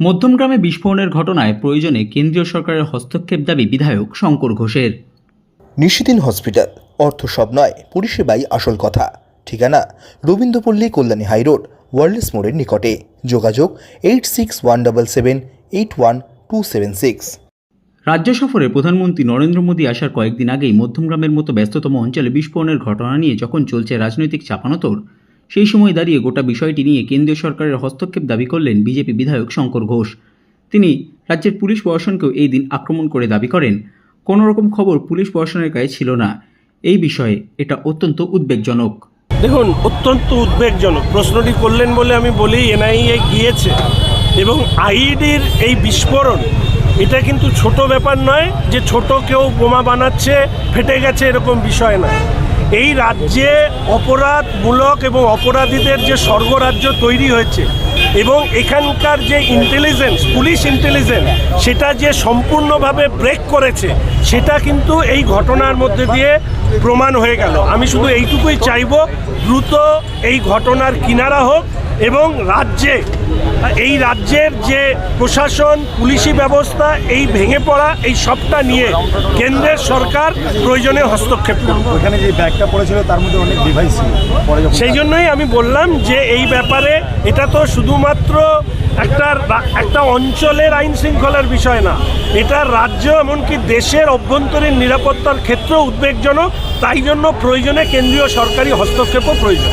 মধ্যমগ্রামে বিস্ফোরণের ঘটনায় প্রয়োজনে কেন্দ্রীয় সরকারের হস্তক্ষেপ দাবি বিধায়ক শঙ্কর ঘোষের। নিশিদিন হসপিটাল অর্থ সব নয় পরিষেবাই আসল কথা। ঠিকানা রবীন্দ্রপল্লী কল্যাণী হাইরোড ওয়ার্ল্ডস মোড়ের নিকটে। যোগাযোগ eight six one double seven eight one two seven six. রাজ্য সফরে প্রধানমন্ত্রী নরেন্দ্র মোদী আসার কয়েকদিন আগেই মধ্যমগ্রামের মতো ব্যস্ততম অঞ্চলে বিস্ফোরণের ঘটনা নিয়ে যখন চলছে রাজনৈতিক চাপানোতর সেই সময় দাঁড়িয়ে গোটা বিষয়টি নিয়ে কেন্দ্রীয় সরকারের হস্তক্ষেপ দাবি করলেন বিজেপি বিধায়ক শঙ্কর ঘোষ। তিনি রাজ্যের পুলিশ প্রশাসনকেও এই দিন আক্রমণ করে দাবি করেন। কোনো রকম খবর পুলিশ প্রশাসনের কাছে ছিল না। এই বিষয়ে এটা অত্যন্ত উদ্বেগজনক। দেখুন, অত্যন্ত উদ্বেগজনক। প্রশ্নটি করলেন বলে আমি বলি এনআইএ গিয়েছে। এবং আইডির এই বিস্ফোরণ, এটা কিন্তু ছোট ব্যাপার নয় যে ছোট কেউ বোমা বানাচ্ছে, ফেটে গেছে এরকম বিষয় নয়। এই রাজ্যে অপরাধমূলক এবং অপরাধীদের যে স্বর্গরাজ্য তৈরি হয়েছে এবং এখানকার যে ইন্টেলিজেন্স পুলিশ ইন্টেলিজেন্স সেটা যে সম্পূর্ণভাবে ব্রেক করেছে, সেটা কিন্তু এই ঘটনার মধ্যে দিয়ে প্রমাণ হয়ে গেল। আমি শুধু এইটুকুই চাইব, দ্রুত এই ঘটনার কিনারা হোক এবং রাজ্যে এই রাজ্যের যে প্রশাসন পুলিশি ব্যবস্থা এই ভেঙে পড়া এই সবটা নিয়ে কেন্দ্রের সরকার প্রয়োজনে হস্তক্ষেপ ওখানে যে ব্যাগটা পড়েছিল তার মধ্যে অনেক ডিভাইস ছিল। সেই জন্যই আমি বললাম যে এই ব্যাপারে এটা তো শুধুমাত্র একটা একটা অঞ্চলের আইন শৃঙ্খলার বিষয় না। এটা রাজ্য এমনকি দেশের অভ্যন্তরীণ নিরাপত্তার ক্ষেত্রেও উদ্বেগজনক। তাই জন্য প্রয়োজনে কেন্দ্রীয় সরকারি হস্তক্ষেপও প্রয়োজন।